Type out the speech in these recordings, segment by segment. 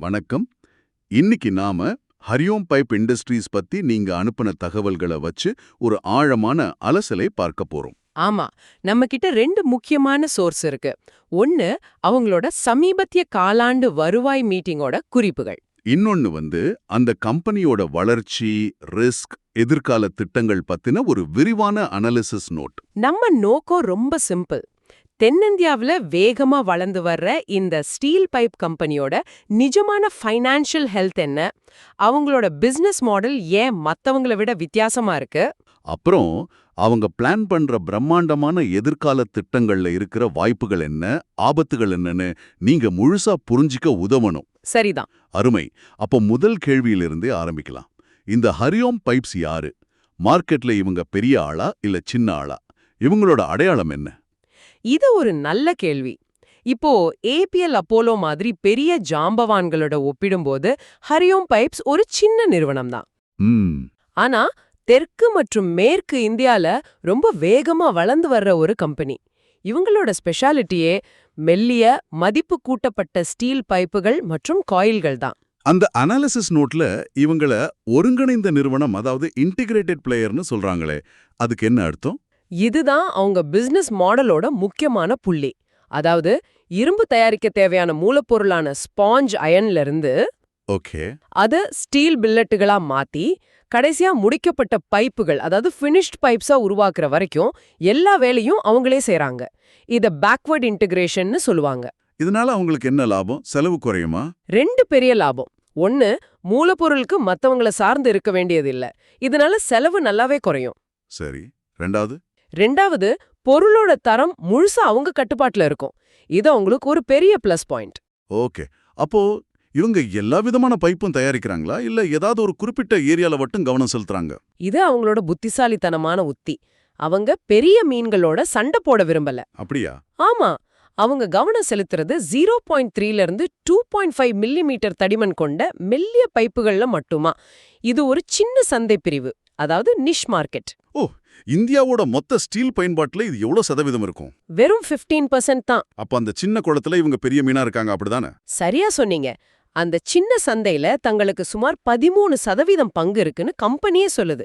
வணக்கம். இன்னைக்கு நாம ஹரியோம் பைப் இண்டஸ்ட்ரீஸ் பத்தி நீங்க அனுப்பின தகவல்களை வச்சு ஒரு ஆழமான அலசலை பார்க்க போறோம். ஆமா நம்ம கிட்ட ரெண்டு முக்கியமான சோர்ஸ் இருக்கு. ஒன்னு அவங்களோட சமீபத்திய காலாண்டு வருவாய் மீட்டிங்கோட குறிப்புகள். இன்னொன்னு வந்து அந்த கம்பெனியோட வளர்ச்சி ரிஸ்க் எதிர்கால திட்டங்கள் பத்தின ஒரு விரிவான அனாலிசிஸ் நோட். நம்ம நோக்கம் ரொம்ப சிம்பிள். தென்னிந்தியாவுல வேகமா வளர்ந்து வர்ற இந்த ஸ்டீல் பைப் கம்பெனியோட நிஜமான ஃபைனான்ஷியல் ஹெல்த் என்ன? அவங்களோட பிசினஸ் மாடல் ஏன் மத்தவங்கள விட வித்தியாசமா இருக்கு? அப்புறம் அவங்க பிளான் பண்ற பிரம்மாண்டமான எதிர்கால திட்டங்கள்ல இருக்கிற வாய்ப்புகள் என்ன? ஆபத்துகள் என்னன்னு நீங்க முழுசா புரிஞ்சிக்க உதவணும். சரிதான். அருமை. அப்போ முதல் கேள்வியிலிருந்தே ஆரம்பிக்கலாம். இந்த ஹரியோம் பைப்ஸ் யாரு? மார்க்கெட்ல இவங்க பெரிய ஆளா இல்ல சின்ன ஆளா? இவங்களோட அடையாளம் என்ன? இது ஒரு நல்ல கேள்வி. இப்போ ஏபிஎல் அப்போலோ மாதிரி பெரிய ஜாம்பவான்களோட ஒப்பிடும்போது ஹரியோம் பைப்ஸ் ஒரு சின்ன நிறுவனம் தான் ஆனா தெற்கு மற்றும் மேற்கு இந்தியால ரொம்ப வேகமா வளர்ந்து வர்ற ஒரு கம்பெனி. இவங்களோட ஸ்பெஷாலிட்டியே மெல்லிய மதிப்பு கூட்டப்பட்ட ஸ்டீல் பைப்புகள் மற்றும் காயில்கள் தான். அந்த அனாலிசிஸ் நோட்ல இவங்கள ஒருங்கிணைந்த நிறுவனம் அதாவது இன்டிகிரேட்டட் பிளேயர்னு சொல்றாங்களே அதுக்கு என்ன அர்த்தம்? இதுதான் அவங்க பிசினஸ் மாடலோட முக்கியமான புள்ளி. அதாவது இரும்பு தயாரிக்க தேவையான மூலப்பொருளான ஸ்பாஞ்ச் அயன்ல இருந்து ஓகே. அத ஸ்டீல் பில்லட்டுகளா மாத்தி கடைசியா முடிக்கப்பட்ட பைப்புகள் அதாவது ஃபினிஷ்ட் பைப்ஸா உருவாக்குற வரைக்கும் எல்லா வேலையும் அவங்களே செய்றாங்க. இத பேக்வர்ட் இன்டிகிரேஷன்னு சொல்லுவாங்க. இதனால அவங்களுக்கு என்ன லாபம்? செலவு குறையுமா? ரெண்டு பெரிய லாபம். ஒன்னு மூலப்பொருளுக்கு மத்தவங்கள சார்ந்து இருக்க வேண்டியதில்ல. இதனால செலவு நல்லாவே குறையும். சரி. ரெண்டாவது? ரெண்டாவது பொருளோட தரம் முழுசா அவங்க கட்டுப்பாட்டுல இருக்கும். இது அவங்களுக்கு ஒரு பெரிய பிளஸ் பாயிண்ட் ஓகே. அப்போ இவங்க எல்லா விதமான பைப்பும் தயாரிக்கிறாங்களா? இல்ல ஏதாவது ஒரு குறிப்பிட்ட ஏரியால மட்டும் கவனம் செலுத்துறாங்க? இது அவங்களோட புத்திசாலித்தனமான உத்தி. அவங்க பெரிய மீன்களோட சண்டை போட விரும்பல. அப்படியா? ஆமா. அவங்க கவனம் செலுத்துறது ஜீரோ பாயிண்ட் த்ரீல இருந்து டூ பாயிண்ட் ஃபைவ் மில்லிமீட்டர் தடிமன் கொண்ட மெல்லிய பைப்புகள்ல மட்டுமா. இது ஒரு சின்ன சந்தை பிரிவு. அதாவது நிஷ் மார்க்கெட் ஓ இந்தியாவோட மொத்த ஸ்டீல் பயன்பாட்டுல இது எவ்வளவு சதவீதம் இருக்கும்? வெறும் 15% பர்சன்ட் தான். அப்ப அந்த சின்ன குளத்துல இவங்க பெரிய மீனா இருக்காங்க அப்படிதானே? சரியா சொன்னீங்க. அந்த சின்ன சந்தையில தங்களுக்கு சுமார் பதிமூணு சதவீதம் பங்கு இருக்குன்னு கம்பெனியே சொல்லுது.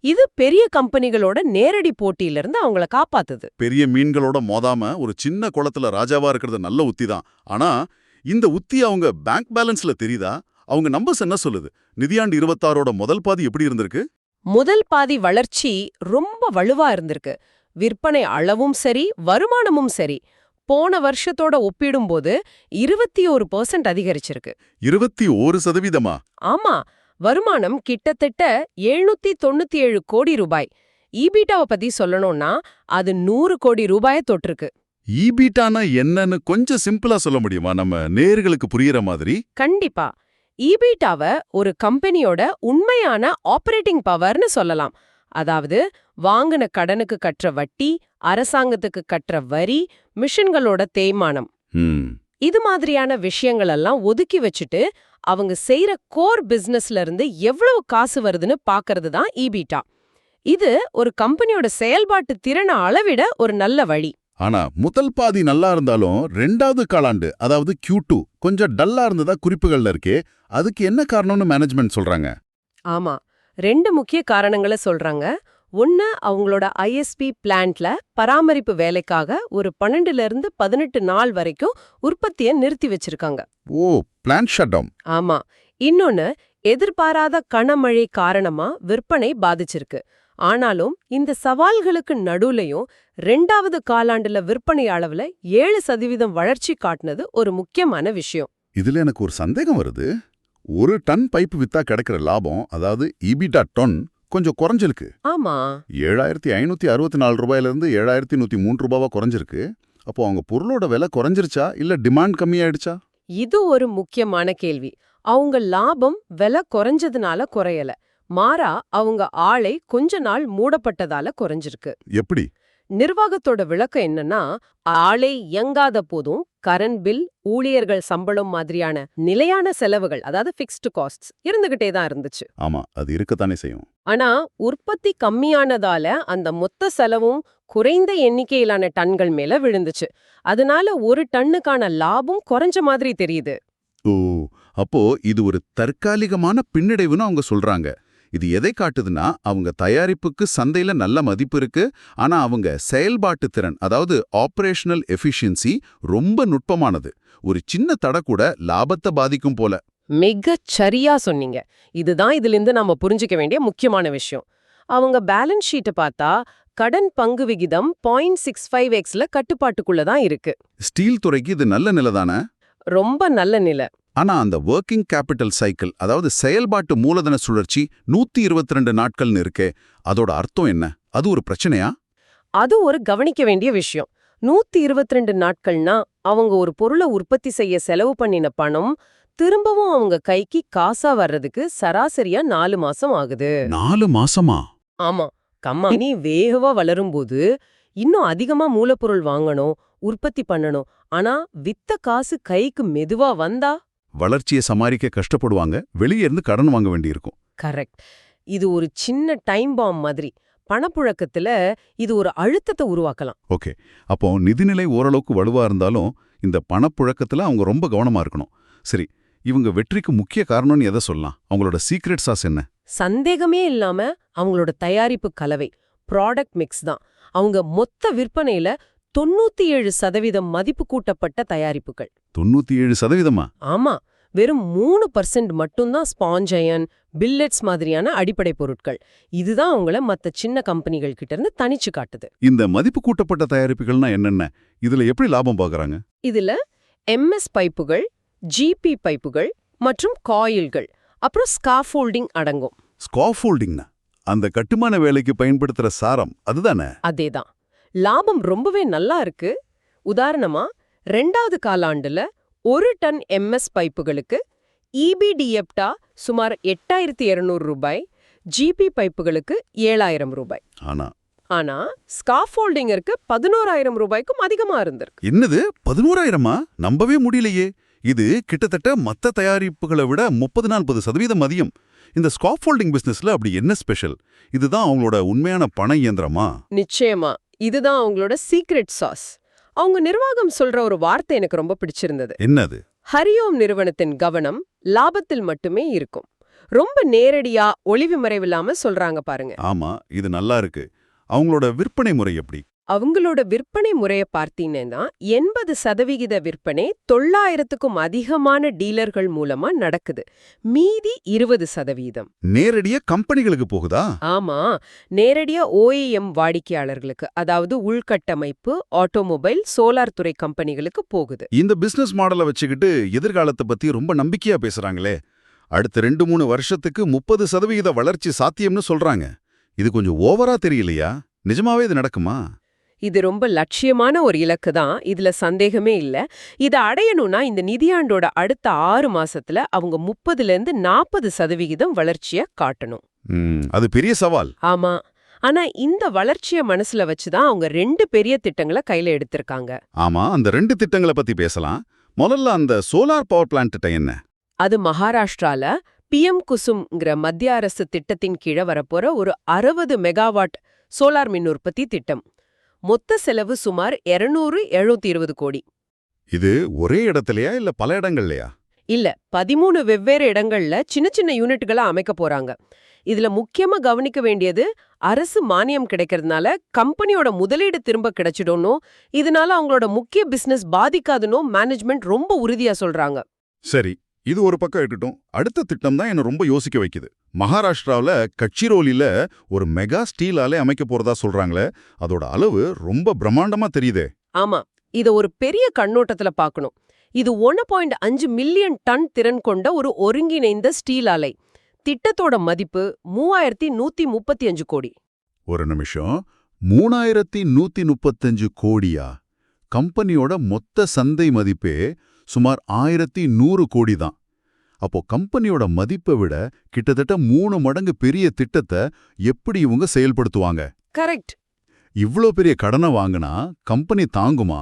இது பெரிய கம்பெனிகளோட நேரடி போட்டியில இருந்து அவங்கள காப்பாத்துது. பெரிய மீன்களோட மோதாம ஒரு சின்ன குளத்துல ராஜாவா இருக்கிறது நல்ல உத்தி தான். ஆனா இந்த உத்தி அவங்க பேங்க் பேலன்ஸ்ல தெரியுதா? அவங்க நம்பர்ஸ் என்ன சொல்லுது? நிதியாண்டு இருபத்தாறோட முதல் பாதி எப்படி இருந்திருக்கு? முதல் பாதி வளர்ச்சி ரொம்ப வலுவா இருந்திருக்கு. விற்பனை அளவும் சரி வருமானமும் சரி. போன வருஷத்தோட ஒப்பிடும்போது இருபத்தி ஒரு பர்சன்ட் அதிகரிச்சிருக்கு. இருபத்தி ஓரு சதவீதமா? ஆமா. வருமானம் கிட்டத்தட்ட எழுநூத்தி தொண்ணூத்தி ஏழு கோடி ரூபாய். ஈபீட்டாவை பத்தி சொல்லணும்னா அது நூறு கோடி ரூபாய தொட்டிருக்கு. ஈபீட்டானா என்னன்னு கொஞ்சம் சிம்பிளா சொல்ல முடியுமா? நம்ம நேர்களுக்கு புரியுற மாதிரி? கண்டிப்பா. ஈபீட்டாவ ஒரு கம்பெனியோட உண்மையான ஆபரேட்டிங் பவர்னு சொல்லலாம். அதாவது வாங்கின கடனுக்கு கற்ற வட்டி அரசாங்கத்துக்கு கற்ற வரி மிஷன்களோட தேய்மானம். இது மாதிரியான விஷயங்கள் எல்லாம் ஒதுக்கி வச்சுட்டு அவங்க செய்யற கோர் பிசினஸ்ல இருந்து எவ்வளவு காசு வருதுன்னு பாக்குறது தான் ஈபீட்டா. இது ஒரு கம்பெனியோட செயல்பாட்டு திறனை அளவிட ஒரு நல்ல வழி. ஆனா முதல் பாதி நல்லா இருந்தாலும் ரெண்டாவது காலாண்டு அதாவது Q2 டூ கொஞ்சம் டல்லா இருந்ததா குறிப்புகள்ல இருக்கே அதுக்கு என்ன காரணம்னு மேனேஜ்மெண்ட் சொல்றாங்க? ஆமா ரெண்டு முக்கிய காரணங்களை சொல்றாங்க. ஒன்னு அவங்களோட ஐஎஸ்பி பிளான்ட்ல பராமரிப்பு வேலைக்காக ஒரு பன்னெண்டுல இருந்து பதினெட்டு நாள் வரைக்கும் உற்பத்தியை நிறுத்தி வச்சிருக்காங்க. ஓ பிளான் ஷட் டவுன் ஆமா இன்னொன்னு எதிர்பாராத கனமழை காரணமா விற்பனை பாதிச்சிருக்கு. ஆனாலும் இந்த சவால்களுக்கு நடுவுலயும் ரெண்டாவது காலாண்டுல விற்பனை அளவுல ஏழு சதவீதம் வளர்ச்சி காட்டுனது ஒரு முக்கியமான விஷயம். இதுல எனக்கு ஒரு சந்தேகம் வருது. ஒரு டன் பைப்பு வித்தா கிடைக்கிற லாபம் அதாவது ஈபிட்டா டன் கொஞ்சம் குறைஞ்சிருக்கு. ஆமா. ஏழாயிரத்தி ஐநூத்தி அறுபத்தி நாலு ரூபாயில இருந்து ஏழாயிரத்தி நூத்தி மூணு ரூபாவா குறைஞ்சிருக்கு. அப்போ அவங்க பொருளோட விலை குறைஞ்சிருச்சா? இல்ல டிமாண்ட் கம்மியாயிடுச்சா? இது ஒரு முக்கியமான கேள்வி. அவங்க லாபம் விலை குறைஞ்சதுனால குறையல. மாறா அவங்க ஆளை கொஞ்ச நாள் மூடப்பட்டதால குறைஞ்சிருக்கு. எப்படி? நிர்வாகத்தோட விளக்கம் என்னன்னா ஆளை இயங்காத போதும் கரண்ட் பில் ஊழியர்கள் சம்பளம் மாதிரியான நிலையான செலவுகள் அதாவது ஃபிக்ஸ்டு காஸ்ட்ஸ் இருந்துகிட்டே தான் இருந்துச்சு. ஆமா அது இருக்கத்தானே செய்யும். ஆனா உற்பத்தி கம்மியானதால அந்த மொத்த செலவும் குறைந்த எண்ணிக்கையிலான டன்கள் மேல விழுந்துச்சு. அதனால ஒரு டன்னுக்கான லாபம் குறைஞ்ச மாதிரி தெரியுது. ஓ அப்போ இது ஒரு தற்காலிகமான பின்னடைவுன்னு அவங்க சொல்றாங்க. இது எதை காட்டுதுன்னா அவங்க தயாரிப்புக்கு சந்தையில நல்ல மதிப்பு இருக்கு. ஆனா அவங்க செயல்பாட்டு திறன் அதாவது ஆபரேஷனல் எஃபிஷியன்சி ரொம்ப நுட்பமானது. ஒரு சின்ன தடை கூட லாபத்தை பாதிக்கும் போல. மிகச் சரியா சொன்னீங்க. இதுதான் இதிலிருந்து நாம புரிஞ்சுக்க வேண்டிய முக்கியமான விஷயம். அவங்க பேலன்ஸ் ஷீட்டை பார்த்தா கடன் பங்கு விகிதம் பாயிண்ட் சிக்ஸ் ஃபைவ் எக்ஸ்ல கட்டுப்பாட்டுக்குள்ள தான் இருக்கு. ஸ்டீல் துறைக்கு இது நல்ல நிலைதானே ரொம்ப நல்ல நிலை. ஆனா அந்த ஒர்க்கிங் கேபிட்டல் சைக்கிள் அதாவது செயல்பாட்டு மூலதன சுழற்சி நூத்தி இருபத்தி ரெண்டு நாட்கள்னு இருக்கே அதோட அர்த்தம் என்ன? அது ஒரு பிரச்சனையா? அது ஒரு கவனிக்க வேண்டிய விஷயம். நூத்தி இருபத்தி ரெண்டு நாட்கள்னா அவங்க ஒரு பொருளை உற்பத்தி செய்ய செலவு பண்ணின பணம் திரும்பவும் அவங்க கைக்கு காசா வர்றதுக்கு சராசரியா நாலு மாசம் ஆகுது. நாலு மாசமா? ஆமா. கம்மானி வேகவா வளரும்போது இன்னும் அதிகமா மூலப்பொருள் வாங்கணும் உற்பத்தி பண்ணணும். ஆனா வித்த காசு கைக்கு மெதுவா வந்தா வளர்ச்சியை சமாளிக்க கஷ்டப்படுவாங்க வெளியே இருந்து கடன் வாங்க வேண்டியிருக்கும். கரெக்ட். இது ஒரு சின்ன டைம் பாம் மாதிரி. பணப்புழக்கத்துல இது ஒரு அழுத்தத்தை உருவாக்கலாம். ஓகே. அப்போ நிதிநிலை ஓரளவுக்கு வலுவா இருந்தாலும் இந்த பணப்புழக்கத்துல அவங்க ரொம்ப கவனமா இருக்கணும். சரி இவங்க வெற்றிக்கு முக்கிய காரணம்னு எதை சொல்லலாம்? அவங்களோட சீக்ரெட் சாஸ் என்ன? சந்தேகமே இல்லாம அவங்களோட தயாரிப்பு கலவை ப்ராடக்ட் மிக்ஸ் தான். அவங்க மொத்த விற்பனையில தொண்ணூத்தி ஏழு சதவீதம் மதிப்பு கூட்டப்பட்ட தயாரிப்புகள். தொண்ணூத்தி ஏழு சதவீதமா? ஆமா. வெறும் மூணு பர்சன்ட் மட்டும்தான் ஸ்பாஞ்ச் அயன் பில்லெட்ஸ் மாதிரியான அடிப்படை பொருட்கள். இதுதான் அவங்கள மத்த சின்ன கம்பெனிகள் கிட்ட இருந்து தனிச்சு காட்டுது. இந்த மதிப்பு கூட்டப்பட்ட தயாரிப்புகள்னா என்னென்ன? இதுல எப்படி லாபம் பார்க்கறாங்க இதுல எம்எஸ் பைப்புகள் ஜிபி பைப்புகள் மற்றும் காயில்கள் அப்புறம் ஸ்காஃபோல்டிங் அடங்கும். ஸ்காஃபோல்டிங்னா அந்த கட்டுமான வேலைக்கு பயன்படுத்துற சாரம் அதுதானே? அதேதான். லாபம் ரொம்பவே நல்லா இருக்கு. உதாரணமா ரெண்டாவது காலாண்டுல ஒரு டன் எம்எஸ் பைப்புகளுக்கு இபிடிஎப்டா சுமார் எட்டாயிரத்தி இருநூறு ரூபாய் ஜிபி பைப்புகளுக்கு ஏழாயிரம் ரூபாய். ஆனா. ஆனா ஸ்காஃபோல்டிங்கிற்கு பதினோராயிரம் ரூபாய்க்கும் அதிகமா இருந்திருக்கு. என்னது? பதினோராயிரமா? நம்பவே முடியலையே. இது கிட்டத்தட்ட மத்த தயாரிப்புகளை விட முப்பது நாற்பது சதவீதம் அதிகம். இந்த ஸ்காஃபோல்டிங் பிசினஸ்ல அப்படி என்ன ஸ்பெஷல்? இதுதான் அவங்களோட உண்மையான பண இயந்திரமா? நிச்சயமா. இதுதான் அவங்களோட சீக்ரெட் சாஸ் அவங்க நிர்வாகம் சொல்ற ஒரு வார்த்தை எனக்கு ரொம்ப பிடிச்சிருந்தது. என்னது? ஹரியோம் நிறுவனத்தின் கவனம் லாபத்தில் மட்டுமே இருக்கும். ரொம்ப நேரடியா ஒளிவு மறைவில்லாம சொல்றாங்க பாருங்க. ஆமா இது நல்லா இருக்கு. அவங்களோட விற்பனை முறை எப்படி? அவங்களோட விற்பனை முறைய பார்த்தீங்கன்னா எண்பது சதவிகித விற்பனை தொள்ளாயிரத்துக்கும் அதிகமான டீலர்கள் மூலமா நடக்குது. மீதி இருபது சதவீதம். நேரடியா கம்பெனிகளுக்கு போகுதா? ஆமா. நேரடியா ஓஏஎம் வாடிக்கையாளர்களுக்கு அதாவது உள்கட்டமைப்பு ஆட்டோமொபைல் சோலார் துறை கம்பெனிகளுக்கு போகுது. இந்த பிசினஸ் மாடலை வச்சுக்கிட்டு எதிர்காலத்தை பத்தி ரொம்ப நம்பிக்கையா பேசுறாங்களே. அடுத்த ரெண்டு மூணு வருஷத்துக்கு முப்பது சதவிகித வளர்ச்சி சாத்தியம்னு சொல்றாங்க. இது கொஞ்சம் ஓவரா தெரியலையா? நிஜமாவே இது நடக்குமா? இது ரொம்ப லட்சியமான ஒரு இலக்கு தான். இதுல சந்தேகமே இல்ல. இதை அடையணும்னா இந்த நிதியாண்டோட அடுத்த ஆறு மாசத்துல அவங்க முப்பதுல இருந்து நாற்பது சதவிகிதம் வளர்ச்சிய காட்டணும். அது பெரிய சவால். ஆமா. ஆனா இந்த வளர்ச்சிய மனசுல வச்சுதான் அவங்க ரெண்டு பெரிய திட்டங்களை கையில எடுத்திருக்காங்க. ஆமா அந்த ரெண்டு திட்டங்களை பத்தி பேசலாம். முதல்ல அந்த சோலார் பவர் பிளான்ட் என்ன? அது மகாராஷ்டிரால பிஎம் குசும்ங்கிற மத்திய அரசு திட்டத்தின் கீழே வரப்போற ஒரு அறுபது மெகாவாட் சோலார் மின் உற்பத்தி திட்டம். மொத்த செலவு சுமார் 200 எழுநூத்தி இருபது கோடி. இது ஒரே இடத்துலயா இல்ல பல இடங்கள்லயா? இல்ல பதிமூணு வெவ்வேறு இடங்கள்ல சின்ன சின்ன யூனிட்களை அமைக்க போறாங்க. இதுல முக்கியமா கவனிக்க வேண்டியது அரசு மானியம் கிடைக்கிறதுனால கம்பெனியோட முதலீடு திரும்ப கிடைச்சிடும்னோ இதனால அவங்களோட முக்கிய பிசினஸ் பாதிக்காதுனோ மேனேஜ்மெண்ட் ரொம்ப உறுதியா சொல்றாங்க. சரி இது ஒரு பக்கம் இருக்கட்டும். அடுத்த திட்டம் தான் என்ன ரொம்ப யோசிக்க வைக்குது. மகாராஷ்டிராவுல கச்சிரோலில ஒரு மெகா ஸ்டீல் ஆலை அமைக்க போறதா சொல்றாங்களே அதோட அளவு ரொம்ப பிரம்மாண்டமா தெரியுதே. ஆமா இத ஒரு பெரிய கண்ணோட்டத்துல பார்க்கணும் இது ஒன்னு பாயிண்ட் அஞ்சு மில்லியன் டன் திறன் கொண்ட ஒரு ஒருங்கிணைந்த ஸ்டீல் ஆலை. திட்டத்தோட மதிப்பு மூவாயிரத்தி நூத்தி முப்பத்தி அஞ்சு கோடி. ஒரு நிமிஷம். மூணாயிரத்தி நூத்தி முப்பத்தஞ்சு கோடியா? கம்பெனியோட மொத்த சந்தை மதிப்பே சுமார் ஆயிரத்தி நூறு கோடி தான். அப்போ கம்பெனியோட மதிப்பை விட கிட்டத்தட்ட மூணு மடங்கு பெரிய திட்டத்தை எப்படி இவங்க செயல்படுத்துவாங்க? கரெக்ட். இவ்ளோ பெரிய கடனை வாங்கினா கம்பெனி தாங்குமா?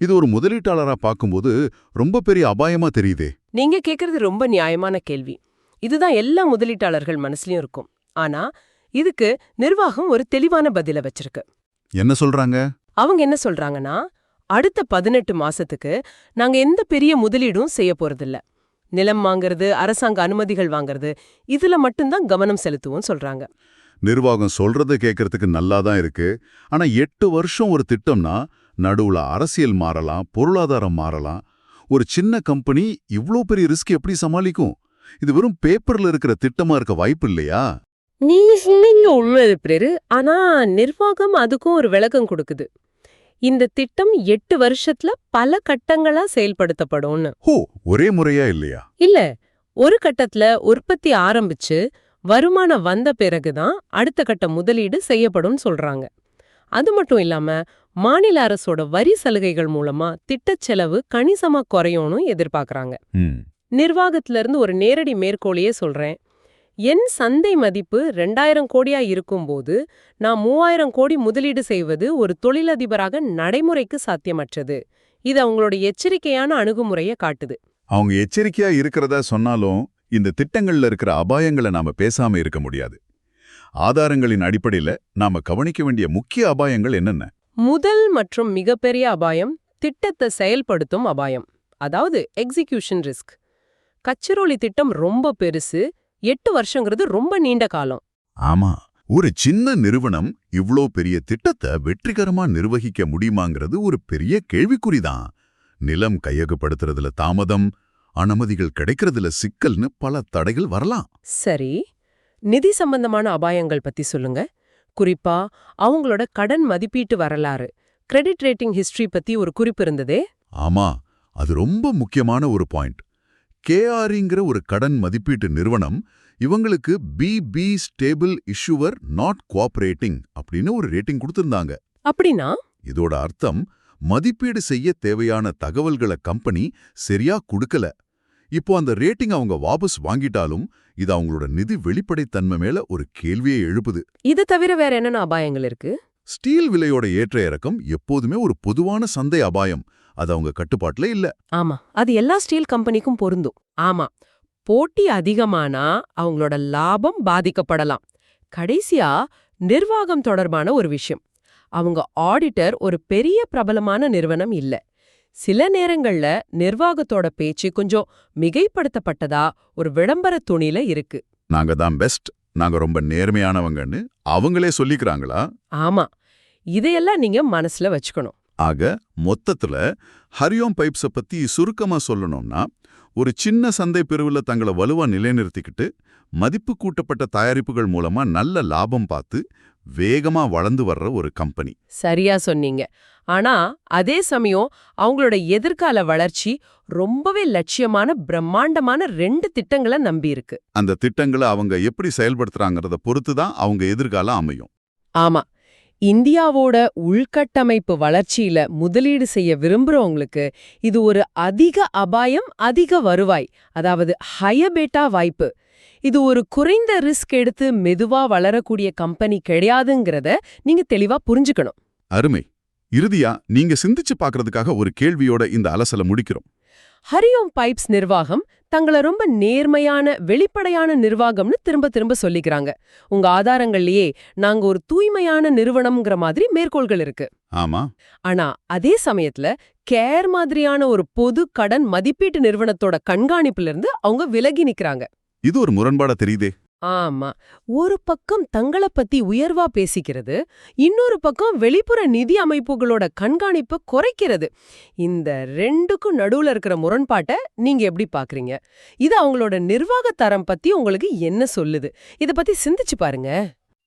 இது ஒரு முதலீட்டாளரா பார்க்கும்போது ரொம்ப பெரிய அபாயமா தெரியுதே. நீங்க கேக்குறது ரொம்ப நியாயமான கேள்வி. இதுதான் எல்லா முதலீட்டாளர்கள் மனசுலயும் இருக்கும். ஆனா இதுக்கு நிர்வாகம் ஒரு தெளிவான பதில வச்சிருக்கு. என்ன சொல்றாங்க? அவங்க என்ன சொல்றாங்கன்னா அடுத்த பதினெட்டு மாசத்துக்கு நாங்க எந்த பெரிய முதலீடும் செய்ய போறதில்ல. நிலம் வாங்குறது அரசாங்க அனுமதிகள் வாங்குறது இதுல மட்டும்தான் கவனம் செலுத்துவோம் சொல்றாங்க. நிர்வாகம் சொல்றத கேட்கறதுக்கு நல்லா தான் இருக்கு. ஆனா எட்டு வருஷம் ஒரு திட்டம்னா நடுவுல அரசியல் மாறலாம் பொருளாதாரம் மாறலாம். ஒரு சின்ன கம்பெனி இவ்ளோ பெரிய ரிஸ்க் எப்படி சமாளிக்கும்? இது வெறும் பேப்பர்ல இருக்கிற திட்டமா இருக்க வாய்ப்பு இல்லையா? நீங்க சொன்னீங்க உண்மை பிரேரு. ஆனா நிர்வாகம் அதுக்கும் ஒரு விளக்கம் கொடுக்குது. இந்த திட்டம் எட்டு வருஷத்துல பல கட்டங்களா செயல்படுத்தப்படும்னு. ஹோ ஒரே முறையா இல்லையா? இல்ல ஒரு கட்டத்துல உற்பத்தி ஆரம்பிச்சு வருமானம் வந்த பிறகுதான் அடுத்த கட்ட முதலீடு செய்யப்படும் சொல்றாங்க. அது மட்டும் இல்லாம மாநில அரசோட வரி சலுகைகள் மூலமா திட்டச் செலவு கணிசமா குறையும்னு எதிர்பார்க்கறாங்க. ம். நிர்வாகத்துல இருந்து ஒரு நேரடி மேற்கோளையே சொல்றேன். என் சந்தை மதிப்பு ரெண்டாயிரம் கோடியா இருக்கும்போது நான் மூவாயிரம் கோடி முதலீடு செய்வது ஒரு தொழிலதிபராக நடைமுறைக்கு சாத்தியமற்றது. இது அவங்களோட எச்சரிக்கையான அணுகுமுறைய காட்டுது. அவங்க எச்சரிக்கையா இருக்கிறதா சொன்னாலும் இந்த திட்டங்கள்ல இருக்கிற அபாயங்களை நாம பேசாம இருக்க முடியாது. ஆதாரங்களின் அடிப்படையில நாம கவனிக்க வேண்டிய முக்கிய அபாயங்கள் என்னென்ன? முதல் மற்றும் மிகப்பெரிய அபாயம் திட்டத்தை செயல்படுத்தும் அபாயம். அதாவது எக்ஸிகியூஷன் ரிஸ்க் கச்சிரோலி திட்டம் ரொம்ப பெருசு எட்டு வருஷங்கிறது ரொம்ப நீண்ட காலம். ஆமா ஒரு சின்ன நிறுவனம் இவ்ளோ பெரிய திட்டத்தை வெற்றிகரமா நிர்வகிக்க முடியுமாங்கிறது ஒரு பெரிய கேள்விக்குறிதான். நிலம் கையகப்படுத்துறதுல தாமதம் அனுமதிகள் கிடைக்கிறதுல சிக்கல்னு பல தடைகள் வரலாம். சரி நிதி சம்பந்தமான அபாயங்கள் பத்தி சொல்லுங்க. குறிப்பா அவங்களோட கடன் மதிப்பீட்டு வரலாறு கிரெடிட் ரேட்டிங் ஹிஸ்டரி பத்தி ஒரு குறிப்பு இருந்ததே. ஆமா அது ரொம்ப முக்கியமான ஒரு பாயிண்ட். கேஆர்ங்கிற ஒரு கடன் மதிப்பீட்டு நிறுவனம் இவங்களுக்கு BB stable issuer not cooperating அப்படின்னு ஒரு ரேட்டிங் கொடுத்திருந்தாங்க. அப்படின்னா? இதோட அர்த்தம் மதிப்பீடு செய்ய தேவையான தகவல்களை கம்பெனி சரியா கொடுக்கல. இப்போ அந்த ரேட்டிங் அவங்க வாபஸ் வாங்கிட்டாலும் இது அவங்களோட நிதி வெளிப்படைத்தன்மை மேல ஒரு கேள்வியை எழுப்புது. இது தவிர வேற என்னென்ன அபாயங்கள் இருக்கு? ஸ்டீல் விலையோட ஏற்ற இறக்கம் எப்போதுமே ஒரு பொதுவான சந்தை அபாயம். அது அவங்க கட்டுப்பாட்டுல இல்ல. ஆமா. அது எல்லா ஸ்டீல் கம்பெனிக்கும் பொருந்தும். ஆமா. போட்டி அதிகமானா அவங்களோட லாபம் பாதிக்கப்படலாம். கடைசியா நிர்வாகம் தொடர்பான ஒரு விஷயம். அவங்க ஆடிட்டர் ஒரு பெரிய பிரபலமான நிறுவனம் இல்ல. சில நேரங்கள்ல நிர்வாகத்தோட பேச்சு கொஞ்சம் மிகைப்படுத்தப்பட்டதா ஒரு விளம்பர துணில இருக்கு. நாங்க தான் பெஸ்ட். நாங்க ரொம்ப நேர்மையானவங்கன்னு அவங்களே சொல்லிக்கிறாங்களா? ஆமா. இதையெல்லாம் நீங்க மனசுல வச்சுக்கணும். ஆக மொத்தத்துல ஹரியோம் பைப்ஸ பத்தி சுருக்கமா சொல்லணும்னா ஒரு சின்ன சந்தை பிரிவுல தங்களை வலுவா நிலைநிறுத்திக்கிட்டு மதிப்பு கூட்டப்பட்ட தயாரிப்புகள் மூலமா நல்ல லாபம் பார்த்து வேகமா வளர்ந்து வர்ற ஒரு கம்பெனி. சரியா சொன்னீங்க. ஆனா அதே சமயம் அவங்களோட எதிர்கால வளர்ச்சி ரொம்பவே லட்சியமான பிரம்மாண்டமான ரெண்டு திட்டங்களை நம்பி இருக்கு. அந்த திட்டங்களை அவங்க எப்படி செயல்படுத்துறாங்கறத பொறுத்து தான் அவங்க எதிர்காலம் அமையும். ஆமா. இந்தியாவோட உள்கட்டமைப்பு வளர்ச்சியில முதலீடு செய்ய விரும்புறவங்களுக்கு இது ஒரு அதிக அபாயம் அதிக வருவாய் அதாவது ஹயபேட்டா வாய்ப்பு. இது ஒரு குறைந்த ரிஸ்க் எடுத்து மெதுவா வளரக்கூடிய கம்பெனி கிடையாதுங்கிறத நீங்க தெளிவா புரிஞ்சுக்கணும். அருமை. இறுதியா நீங்க சிந்திச்சு பார்க்கறதுக்காக ஒரு கேள்வியோட இந்த அலசல முடிக்கிறோம். ஹரியோம் பைப்ஸ் நிர்வாகம் தங்களை ரொம்ப நேர்மையான வெளிப்படையான நிர்வாகம்னு திரும்ப திரும்ப சொல்லிக்கிறாங்க. உங்க ஆதாரங்கள்லயே நாங்க ஒரு தூய்மையான நிறுவனம்ங்கிற மாதிரி மேற்கோள்கள் இருக்கு. ஆமா. ஆனா அதே சமயத்துல கேர் மாதிரியான ஒரு பொது கடன் மதிப்பீட்டு நிறுவனத்தோட கண்காணிப்புல இருந்து அவங்க விலகி நிக்கறாங்க. இது ஒரு முரண்பாடா தெரியுதே. ஆமா. ஒரு பக்கம் தங்களை பத்தி உயர்வா பேசிக்கிறது இன்னொரு பக்கம் வெளிப்புற நிதி அமைப்புகளோட கண்காணிப்பை குறைக்கிறது. இந்த ரெண்டுக்கும் நடுவுல இருக்கிற முரண்பாட்டை நீங்க எப்படி பாக்குறீங்க? இது அவங்களோட நிர்வாக தரம் பத்தி உங்களுக்கு என்ன சொல்லுது? இத பத்தி சிந்திச்சு பாருங்க.